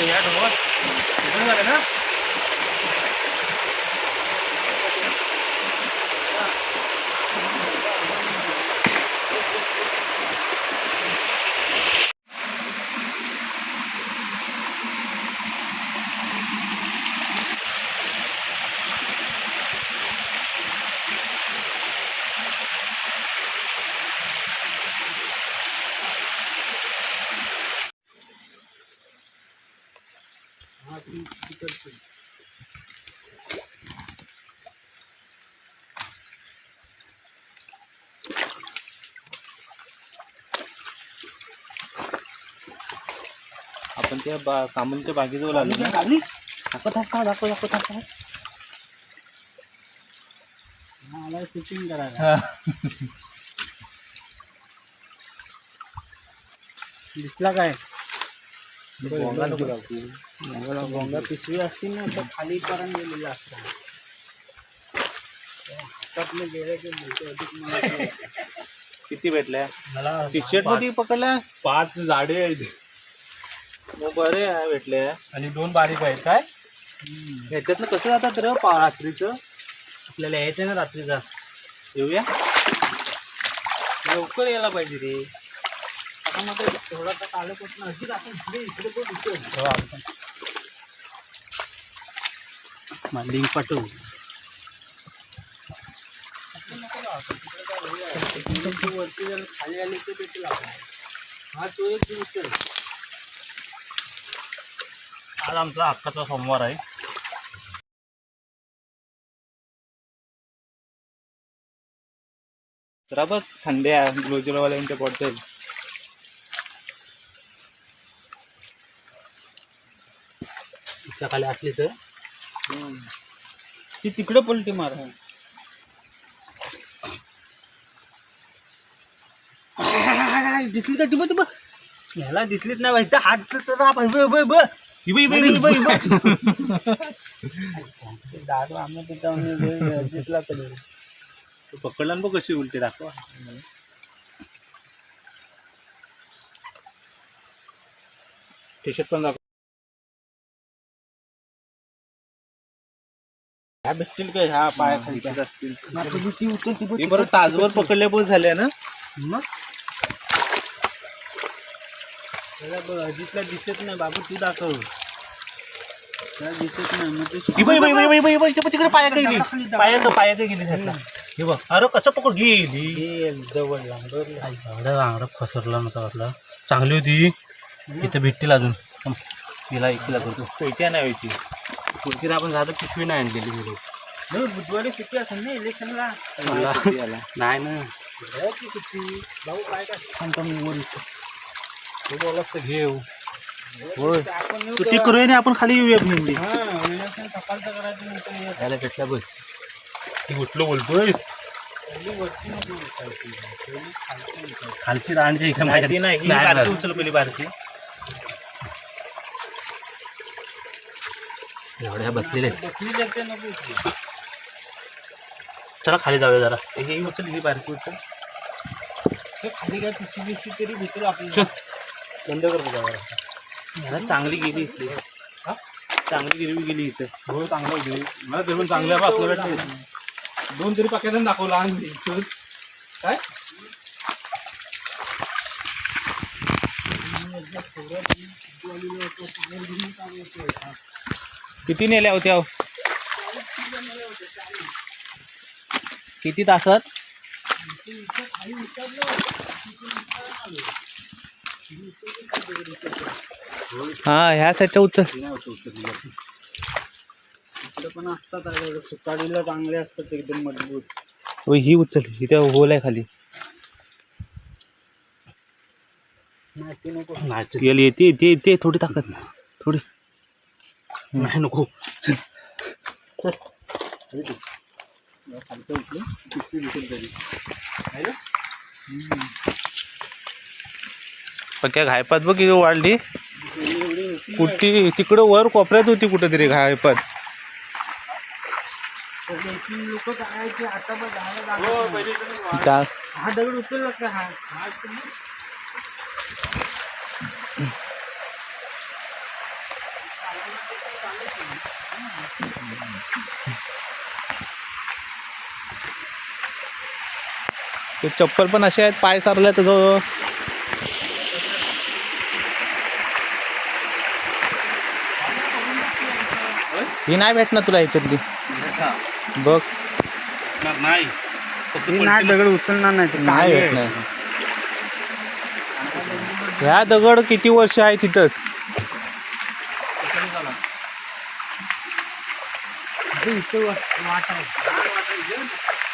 इथे या ना आपण त्या बा कामनच्या बागेजवळ आलो ना. दाखव दाखव दाखव दाखव दाखव. मला शूटिंग करायला. दिसला काय? नको. भोंगा पिशवी असती ना तर खाली पर्यंत गेलेला असता. हातातले गेले की मोठे अधिक मला ते- किती भेटल्या? मला टी शर्टमध्ये पकडल्या? पाच झाडे आहेत. मग बरे आहे भेटल्या आणि दोन बारीक आहेत काय. ह्याच्यातनं कसं जातात रे पा रात्रीचं? आपल्याला यायचं ना रात्रीचा. येऊया. लवकर यायला पाहिजे रे. आता मग ते थोडा तर आलं पण अशीच आपण. इकडे इकडे पण इकडे मला लिंक पाठवू वरती जर खाली आली तर. हा तो एक दिवस तर. आज आमचा हक्काचा सोमवार आहे. जरा बघ थंड्या ग्लोजलवाल्यांच्या बॉटल इथल्या खाली असली तर. ती तिकडे पलटी मार. दिसली का टिब टिब ह्याला दिसलीच नाही बाई हात तर राप आहे. ब- ब- ब. इबे इबे इबे इबे इबे दारू आम्ही दिसला तरी. तू पकडला ना बघ कशी उलटी दाखवा. टी शर्ट पण दाखव. ह्या भेटतील काय? ह्या पाया खाली असतील. ती उचल ती हे बरोबर तासभर पकडल्या बोध झाल्या ना? मग? त्याला अजितला दिसत नाही बाबू तू दाखव. त्याला दिसत नाही मग ते इबे इबे इबे इबे इबे इबे तिकडे पाया गेली. पाया पाया गेली त्यातला हे बघ अरे कसं पकड गेली. हे जवळ फसरला नव्हता वाटला. चांगली होती. इथे भेटतील अजून. तिला एकला करतो. पैट्या नाही व्हायची पुढची आपण झालं पिशवी नाही आणलेली मी नाही बुधवारी सुट्टी असेल ना इलेक्शनला. मला-. नाही ना. की सुट्टी. भाऊ काय काय? मी वर येतो. तू बोलास तर घेऊ. होय. सुट्टी करूया आणि आपण खाली येऊया भेंडी हा इलेक्शन सकाळचं करायचं नंतर हे यायला भेटला बस. ती कुठलं बोलतोय खालची इकडे नाही नाही नाही, नाही. उचल पहिली बारकी. एवढ्या बसलेले आहेत. चला खाली जाऊया जरा ही उचल ही बारकी उचल ते खाली काय पिशवी बिशवी तरी भेटेल चल. बंद कर बघा जरा. ह्याला चांगली गेली इथली हा? चांगली गिरवी गेली इथे हो चांगलं होते मला ते पण चांगलं आहे आपल्याला. दोन तरी पाकिटांनी दाखवला आणि काय किती नेल्या होत्या हो? किती तासात? हा ह्या साईडच्या उचल इकडे पण असतात सुकाडीला चांगले असतात एकदम मजबूत हो, ही उचल. इथे होल आहे खाली. येते येते येते थोडी ताकद थोडी. नाही नको. तरी पक्या घायपात बघ किती वाढली. कुठे तिकडं वर कोपऱ्यात होती कुठेतरी घायपात. नाही. जा. हा दगड उचलला का? हा. ते चप्पल पण असे आहेत पाय सारले त्याचं ही नाही भेटणार तुला ह्याच्यातली बघ. नाही. हे नाही दगड उचलणार नाही ते नाही काळे. भेटणार. ह्या दगड किती वर्ष आहे तिथंच? इथं वाट आहे.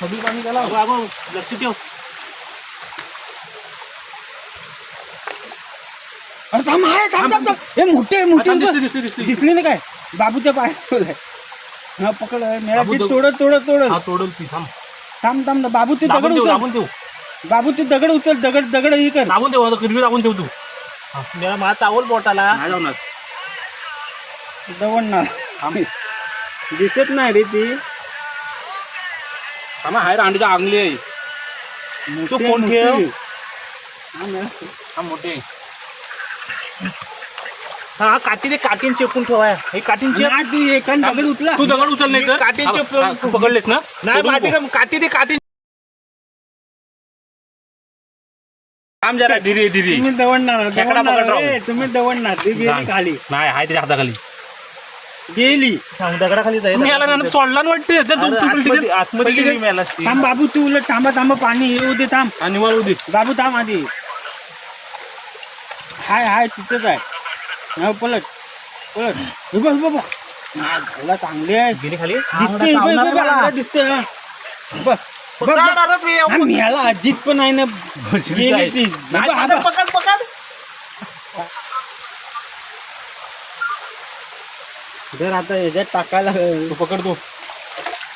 खदूर पाणी गेला लक्ष ठेव अरे थांब हाय थांब थांब थांब. हे मोठे आहे, मोठे. आहे. दिसली, दिसली, दिसली. दिसली ना काय? बाबूच्या पाय ठेवलाय. हा पकड मेरा बाबू तो- तोडत तोडत तोडत हा तोडल ती थांब. थांब थांब बाबू ते दगड दाबून उचल. दाबून बाबू ते दगड उचल दगड दगड हे कर. दाबून देऊ आता किरवी दाबून देऊ तू. मेरा मा चावल बोटाला. नाही जाऊन दवडणार. दिसत नाही रे ती. थांबा हाय अंडीच्या आंगली आहे. आहे, फोन. ठेव. हा, हा मोठे हा काठीने काठीन चेपून ठेवाय हे काठीन चेप तू एका दगड उचला. तू दगड उचल नाही तर हा, हा, तू पकडलेस ना? नाही माहिती. का काठी ते काठी थांब जरा धीरे धीरे. तुम्ही दवडणार तुम्ही दवडणार ती गेली. खाली. नाही हाय त्याच्या हाताखाली. गेली सांग दगडाखाली जाईल तुम्ही याला ना सोडला ना वाटते जर अरे, तुमची उलटी आतमध्ये कर. आतमध्ये पहिली गेली कर. मेलास ती. थांब बाबू तू उलट थांबा थांबा पाणी येऊ दे थांब आणि वर उदी बाबू थांब आधी हाय हाय तिथेच आहे हा, पलट पलट हे बघ बाबा घाला चांगली आहे गेली खाली दिसते हे बघ, हे बघ, आंगडा दिसते हा. बघ बघ, बघ. जाणारच मी. हा, मेला अजित पण आहे ना गेली ती बघ, हा बघ. पकड पकड जर आता ह्याच्यात टाकायला तू पकडतो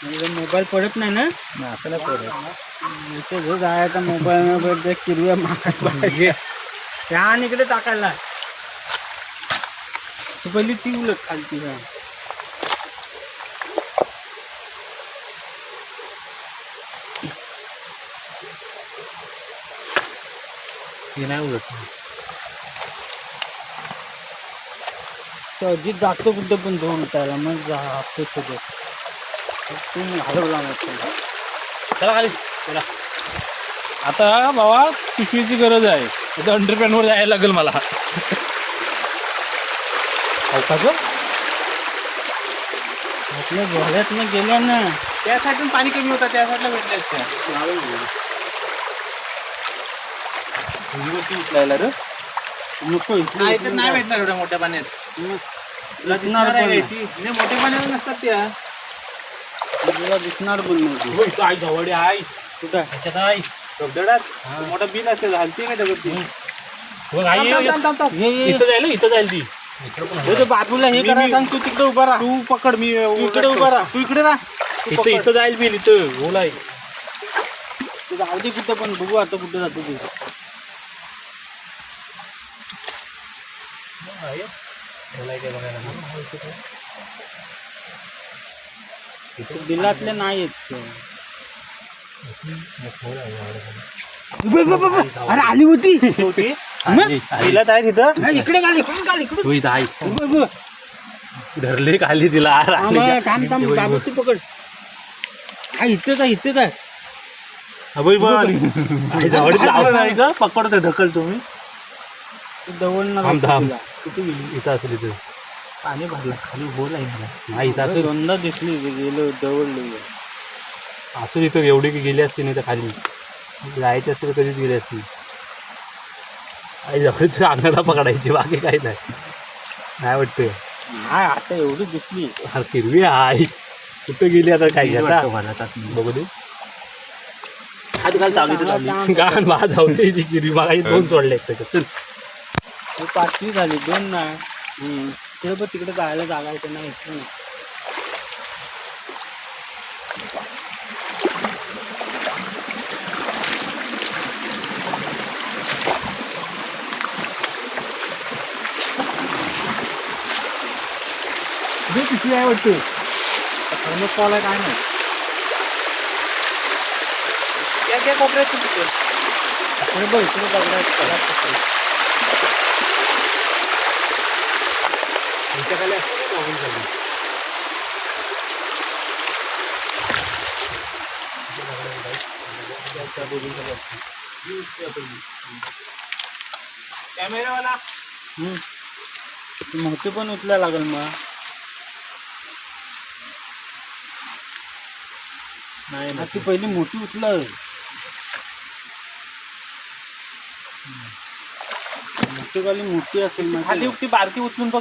मोबाईल पडत नाही ना? असं नाही. इथे जो जायचा मोबाईल मोबाईल ते किरव्या मागायला पाहिजे आणि इकडे टाकायला तू पहिली ती उलट खालती ती नाही उलट. अजित जातो कुठं पण दोन त्याला मग जातो सगळं तुम्ही हलवला नसतो चला खाली. चला. आता बाबा पिशवीची गरज आहे. आता अंडरपॅन्ट वर जायला लागेल मला. अवकाश आपल्या घरात गेल्या ना. त्या साईडून पाणी कमी होता त्या साईडला भेटले उचलायला रे. नको नाही नाही भेटणार एवढ्या मोठ्या पाण्यात. दिसणार पण. नाही, पाण्यात नसतात त्या नाही. तुला दिसणार पण नाही ती. हो, इथं आई जवळ आहे कुठं? ह्याच्यात आई. धबधड्यात मोठा बिल असेल हलती नाही दगड ती. बघ आई थांब, थांब, थांब, थांब. ये, ये, ये. इथं जाईल इथं जाईल ती. हे बाजूला हे मी- करा मी- सांग तू तिकडे उभा राहा. तू पकड मी तू इकडे उभा राहा. तू इकडे राहा. तू इथं पकड. इथं जाईल बिल इथं. ओला आहे तू जाऊ दे कुठं पण बघू आता कुठं जातो तू. नाही आहेत उभे, उभे, उभे. अरे आली होती. आली. तिला आहे तिथं हा, इकडे घाल इकडून. धरले खाली तिला? हा? थांब बाबू पकड. हा इथेच आहे इथेच आहे. पकडतो ढकल तुम्ही. थांब. तिला. किती इथं असेल इथं? पाणी भरलं खाली बोल आहे मला नाही इथं असेल? दोनदा दिसली इथे गेलो दवडलो असून इथं एवढी की गेली असती नाही तर खाली. जायची असते तर कधीच गेली असती. आई जवळच अंगाला पकडायची बाकी काही नाही. नाही वाटतंय? हा आता एवढी दिसली. अरे हिरवी आई. कुठं गेली आता काय वाटतं. बघू दे. हात घाल थांब, गाण माझ ती गिरी मागाशी दोन सोडले आहेत त्याच्यात चल. ही पाचवी झाली दोन ना. तिकडे पण तिकडे जायला जागा इथे नाही. जे पिशवी आहे वाटते? थर्मोकॉल आहे काय नाही त्या त्या कोपऱ्यात बघ इकडे दगड असतं ना. कॅमेरावाला. मोठी पण उचलायला लागेल मग नाही ती पहिली मोठी उचल मोठी वाली मोठी असेल ना ती. खाली ती बारकी उचलून बघ